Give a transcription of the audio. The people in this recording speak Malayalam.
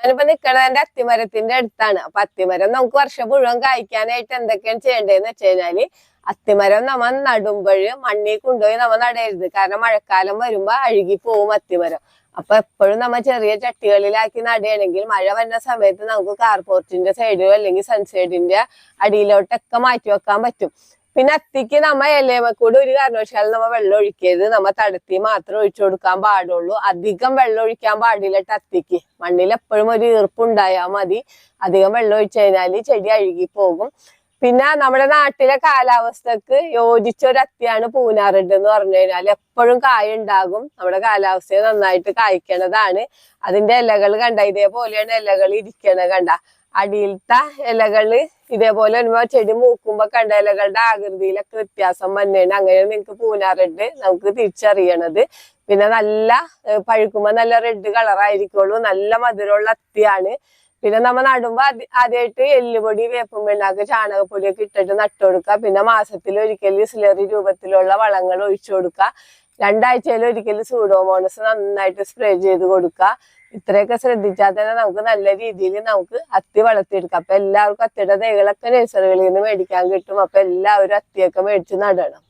ഞാനിപ്പോ നിക്കണത് എന്റെ അത്തിമരത്തിന്റെ അടുത്താണ്. അപ്പൊ അത്തിമരം നമുക്ക് വർഷം മുഴുവൻ കായ്ക്കാനായിട്ട് എന്തൊക്കെയാണ് ചെയ്യേണ്ടതെന്ന് വെച്ച് കഴിഞ്ഞാൽ അത്തിമരം നമ്മ നടുമ്പഴ് മണ്ണിൽ കൊണ്ടുപോയി നമ്മ നടരുത്. കാരണം മഴക്കാലം വരുമ്പോ അഴുകി പോവും അത്തിമരം. അപ്പൊ എപ്പോഴും നമ്മ ചെറിയ ചട്ടികളിലാക്കി നടുകയാണെങ്കിൽ മഴ വരുന്ന സമയത്ത് നമുക്ക് കാർപോർട്ടിന്റെ സൈഡിലോ അല്ലെങ്കിൽ സൺസൈഡിന്റെ അടിയിലോട്ടൊക്കെ മാറ്റി വെക്കാൻ പറ്റും. പിന്നെ അത്തിക്ക് നമ്മ ഇലയമക്കൂട് ഒരു കാരണവശാലും നമ്മ വെള്ളം ഒഴിക്കരുത്. നമ്മ തടത്തി മാത്രം ഒഴിച്ചു കൊടുക്കാൻ പാടുള്ളൂ. അധികം വെള്ളം ഒഴിക്കാൻ പാടില്ല അത്തിക്ക്. മണ്ണിൽ എപ്പോഴും ഒരു ഈർപ്പുണ്ടായാൽ മതി. അധികം വെള്ളം ഒഴിച്ചു കഴിഞ്ഞാൽ ചെടി അഴുകി പോകും. പിന്നെ നമ്മുടെ നാട്ടിലെ കാലാവസ്ഥക്ക് യോജിച്ച ഒരു അത്തിയാണ് പൂനാറുണ്ട് എന്ന് പറഞ്ഞു കഴിഞ്ഞാൽ എപ്പോഴും കായ ഉണ്ടാകും. നമ്മുടെ കാലാവസ്ഥയെ നന്നായിട്ട് കായ്ക്കണതാണ്. അതിന്റെ ഇലകൾ കണ്ട ഇതേപോലെയാണ് ഇലകൾ ഇരിക്കണത് കണ്ട. അടിയിലത്തെ ഇലകൾ ഇതേപോലെ വരുമ്പോ ചെടി മൂക്കുമ്പോ കണ്ടലകളുടെ ആകൃതിയിലൊക്കെ വ്യത്യാസം വന്നേണ്. അങ്ങനെ നിങ്ങൾക്ക് പൂനാറുണ്ട്. നമുക്ക് തിരിച്ചറിയണത്. പിന്നെ നല്ല പഴുക്കുമ്പോ നല്ല റെഡ് കളറായിരിക്കുള്ളൂ നല്ല മധുരമുള്ള അത്തിയാണ്. പിന്നെ നമ്മ നടുമ്പോ ആദ്യമായിട്ട് എല്ലുപൊടി വേപ്പും പിണ്ണാക്ക് ചാണകപ്പൊടിയൊക്കെ ഇട്ടിട്ട് നട്ടുകൊടുക്കുക പിന്നെ മാസത്തിൽ ഒരിക്കൽ സ്ലറി രൂപത്തിലുള്ള വളങ്ങൾ ഒഴിച്ചു കൊടുക്കുക. രണ്ടാഴ്ചയിൽ ഒരിക്കൽ സൂഡോമോണസ് നന്നായിട്ട് സ്പ്രേ ചെയ്ത് കൊടുക്കുക. ഇത്രയൊക്കെ ശ്രദ്ധിച്ചാൽ തന്നെ നമുക്ക് നല്ല രീതിയിൽ നമുക്ക് അത്തി വളർത്തിയെടുക്കാം. അപ്പൊ എല്ലാവർക്കും അത്തിയുടെ തൈകളൊക്കെ നഴ്സറികളിൽ നിന്ന് മേടിക്കാൻ കിട്ടും. അപ്പൊ എല്ലാവരും അത്തിയൊക്കെ മേടിച്ച് നടണം.